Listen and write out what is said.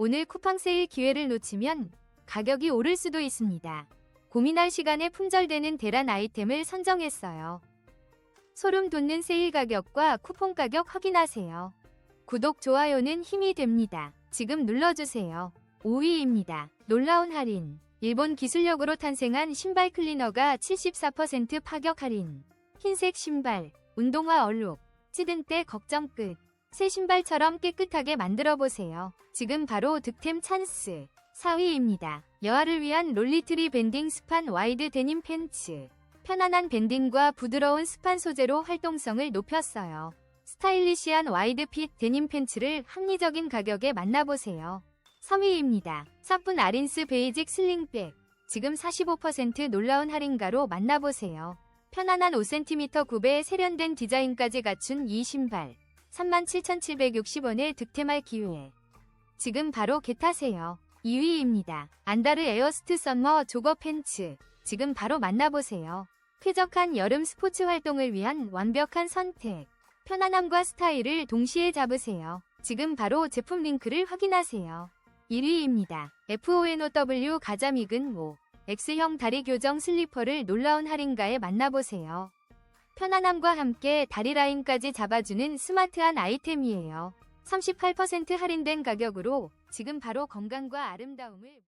오늘 쿠팡 세일 기회를 놓치면 가격이 오를 수도 있습니다. 고민할 시간에 품절되는 대란 아이템을 선정했어요. 소름 돋는 세일 가격과 쿠폰 가격 확인하세요. 구독, 좋아요는 힘이 됩니다. 지금 눌러주세요. 5위입니다. 놀라운 할인. 일본 기술력으로 탄생한 신발 클리너가 74% 파격 할인. 흰색 신발, 운동화 얼룩, 찌든 때 걱정 끝. 새 신발처럼 깨끗하게 만들어 보세요. 지금 바로 득템 찬스. 4위입니다. 여아를 위한 롤리트리 밴딩 스판 와이드 데님 팬츠. 편안한 밴딩과 부드러운 스판 소재로 활동성을 높였어요. 스타일리시한 와이드 핏 데님 팬츠를 합리적인 가격에 만나보세요. 3위입니다. 사뿐 아린스 베이직 슬링백. 지금 45% 놀라운 할인가로 만나보세요. 편안한 5cm 굽에 세련된 디자인까지 갖춘 이 신발. 37,760원에 득템할 기회. 지금 바로 겟하세요. 2위입니다. 안다르 에어스트 썸머 조거 팬츠. 지금 바로 만나보세요. 쾌적한 여름 스포츠 활동을 위한 완벽한 선택. 편안함과 스타일을 동시에 잡으세요. 지금 바로 제품 링크를 확인하세요. 1위입니다. FONOW 익은 5. X형 다리 교정 슬리퍼를 놀라운 할인가에 만나보세요. 편안함과 함께 다리 라인까지 잡아주는 스마트한 아이템이에요. 38% 할인된 가격으로 지금 바로 건강과 아름다움을